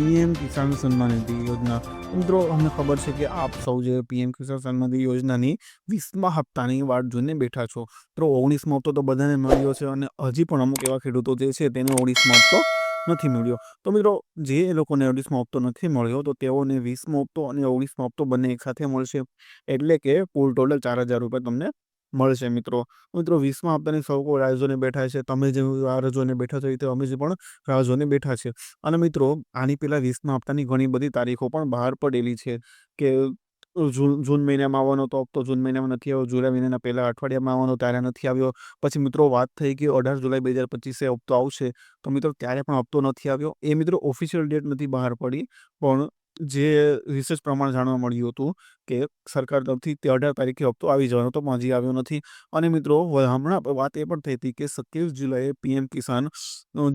PM Kisan Samman Nidhi યોજના. મિત્રો, અમને ખબર છે કે આપ સૌ જે પીએમ કિસાન સન્માન નિધિ યોજનાની વીસમા હપ્તાની વાટ જોઈને બેઠા છો. તો ઓગણીસમો હપ્તો તો બધાને મળ્યો છે અને હજી પણ અમુક એવા ખેડૂતો જે છે તેને ઓગણીસમો હપ્તો નથી મળ્યો. તો મિત્રો, જે લોકોને ઓગણીસમો હપ્તો નથી મળ્યો, તો તેઓને વીસમો હપ્તો અને ઓગણીસમો હપ્તો બંને એકસાથે મળશે. એટલે કે કુલ ટોટલ ચાર હજાર રૂપિયા તમને મળશે મિત્રો. મિત્રો, વીસમાં હપ્તાની સૌ કોઈ રાહ જોઈને બેઠા છે. તમે જે રાહ જોઈને બેઠા છો એ અમે જે પણ રાહ જોઈને બેઠા છે. અને મિત્રો, આની પહેલાં વીસમાં હપ્તાની ઘણી બધી તારીખો પણ બહાર પડેલી છે કે જૂન જૂન મહિનામાં આવવાનો તો હપ્તો જૂન મહિનામાં નથી આવ્યો, જુલાઈ મહિનાના પહેલા અઠવાડિયામાં આવવાનો ત્યારે નથી આવ્યો. પછી મિત્રો, વાત થઈ કે અઢાર જુલાઈ બે હજાર પચીસે હપ્તો આવશે. તો મિત્રો, ત્યારે પણ હપ્તો નથી આવ્યો. એ મિત્રો ઓફિશિયલ ડેટ નથી બહાર પડી. પણ જે રિસર્ચ પ્રમાણે જાણવા મળ્યું હતું કે સરકાર તરફથી તે અઢાર તારીખે હપ્તો આવી જવાનો તો પણ હજી આવ્યો નથી. અને મિત્રો હમણાં વાત એ પણ થઈ હતી કે સત્યાવીસ જુલાઈએ પીએમ કિસાન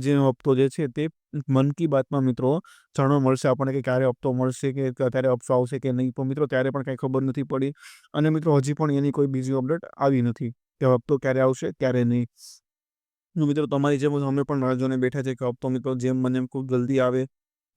જે હપ્તો જે છે તે મન કી બાતમાં મિત્રો જાણવા મળશે આપણને કે ક્યારે હપ્તો મળશે કે ક્યારે હપ્તો આવશે કે નહીં. પણ મિત્રો, ત્યારે પણ કાંઈ ખબર નથી પડી. અને મિત્રો, હજી પણ એની કોઈ બીજી અપડેટ આવી નથી કે હપ્તો ક્યારે આવશે, ક્યારે નહીં. મિત્રો, તમારી જેમ અમે પણ રાહ જોઈને બેઠા છે કે હપ્તો મિત્રો, જેમ મને ખૂબ જલ્દી આવે.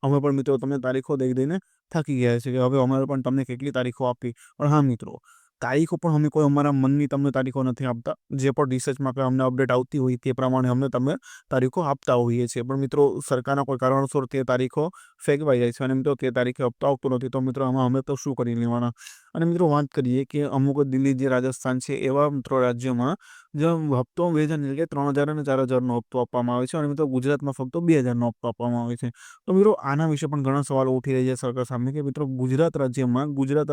અમે પણ મિત્રો, તમને તારીખો દઈ દઈને થાકી ગયા છે કે હવે અમારે પણ તમને કેટલી તારીખો આપવી? પણ હા મિત્રો તારીખો પણ અમે કોઈ અમારા મનની તમને તારીખો નથી આપતા. જે પણ રિસર્ચમાં કે અમને અપડેટ આવતી હોય તે પ્રમાણે અમને તમે તારીખો આપતા હોઈએ છીએ. પણ મિત્રો, સરકારના કોઈ કારણસર તે તારીખો ફેંકવાઈ જાય છે અને મિત્રો તે તારીખે હપ્તો આવતો નથી, તો મિત્રો આમાં અમે તો શું કરી લેવાના? અને મિત્રો વાત કરીએ કે અમુક દિલ્હી જે રાજસ્થાન છે એવા મિત્રો રાજ્યોમાં જે હપ્તો બે હજાર એટલે ત્રણ હજાર અને ચાર હજારનો હપ્તો આપવામાં આવે છે અને મિત્રો ગુજરાતમાં ફક્ત બે હજારનો હપ્તો આપવામાં આવે છે. તો મિત્રો આના વિશે પણ ઘણા સવાલો ઉઠી રહ્યા છે સરકાર સામે કે મિત્રો ગુજરાત રાજ્યમાં ગુજરાત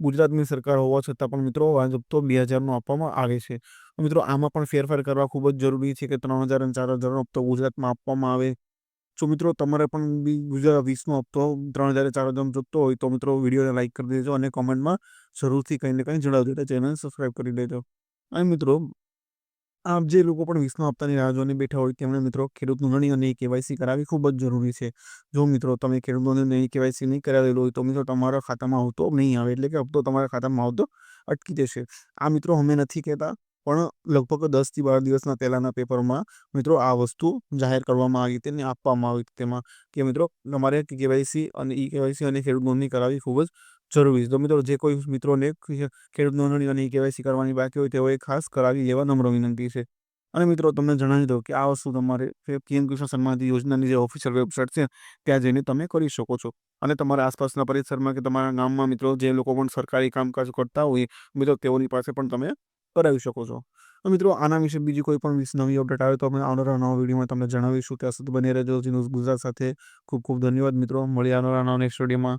ગુજરાતની સરકાર હોવા છતાં પણ મિત્રો આ જપ્તો બે હજારનો આપવામાં આવે છે. મિત્રો આમાં પણ ફેરફાર કરવા ખૂબ જ જરૂરી છે કે ત્રણ હજાર અને ચાર હજારનો હપ્તો ગુજરાતમાં આપવામાં આવે. જો મિત્રો તમારે પણ બી ગુજરાત વીસનો હપ્તો ત્રણ હજાર ચાર હજાર જોતો હોય તો મિત્રો વિડીયોને લાઇક કરી દેજો અને કોમેન્ટમાં જરૂરથી કંઈ ને કંઈ જણાવજો એટલે ચેનલ સબસ્ક્રાઈબ કરી દેજો. અને મિત્રો આપ જે લોકો પણ વીસમા હપ્તાની રાહ જોઈને બેઠા હોય તેમણે મિત્રો ખેડૂત નોંધણી અને કેવાયસી કરાવી ખૂબ જ જરૂરી છે. જો મિત્રો તમે ખેડૂત નોંધણી કેવાયસી નહીં કરાવેલું હોય તો મિત્રો તમારા ખાતામાં આવતો નહીં આવે એટલે કે હપ્તો તમારા ખાતામાં આવતો અટકી જશે. આ મિત્રો અમે નથી કહેતા, પણ લગભગ દસથી બાર દિવસના પહેલાંના પેપરમાં મિત્રો આ વસ્તુ જાહેર કરવામાં આવી હતી અને આપવામાં આવી તેમાં કે મિત્રો તમારે કેવાયસી અને ઈ કેવાયસી અને ખેડૂત નોંધણી કરાવવી ખૂબ જ જરૂરી છે. તો મિત્રો જે કોઈ મિત્રોને ખેડૂત નોંધણી અને કેવાયસી કરવાની બાકી હોય તેઓએ ખાસ કરાવી લેવા નમ્ર વિનંતી છે. અને મિત્રો તમને જણાવી દઉં કે આ વસ્તુ તમારે પીએમ કિસાન સન્માન યોજનાની જે ઓફિશિયલ વેબસાઇટ છે, ત્યાં જઈને તમે કરી શકો છો. અને તમારા આસપાસના પરિસરમાં કે તમારા ગામમાં મિત્રો જે લોકો પણ સરકારી કામકાજ કરતા હોય, મિત્રો તેઓની પાસે પણ તમે કરાવી શકો છો. મિત્રો આના વિશે બીજી કોઈ પણ નવી અપડેટ આવે તો અમે આવનારા નવા વિડીયોમાં તમને જણાવીશું. ત્યાં સુધી બની રહેજો. ન્યૂઝ ગુજરાત સાથે ખૂબ ખૂબ ધન્યવાદ મિત્રો. મળી આવનારા નવા નેક્સ્ટ વિડીયોમાં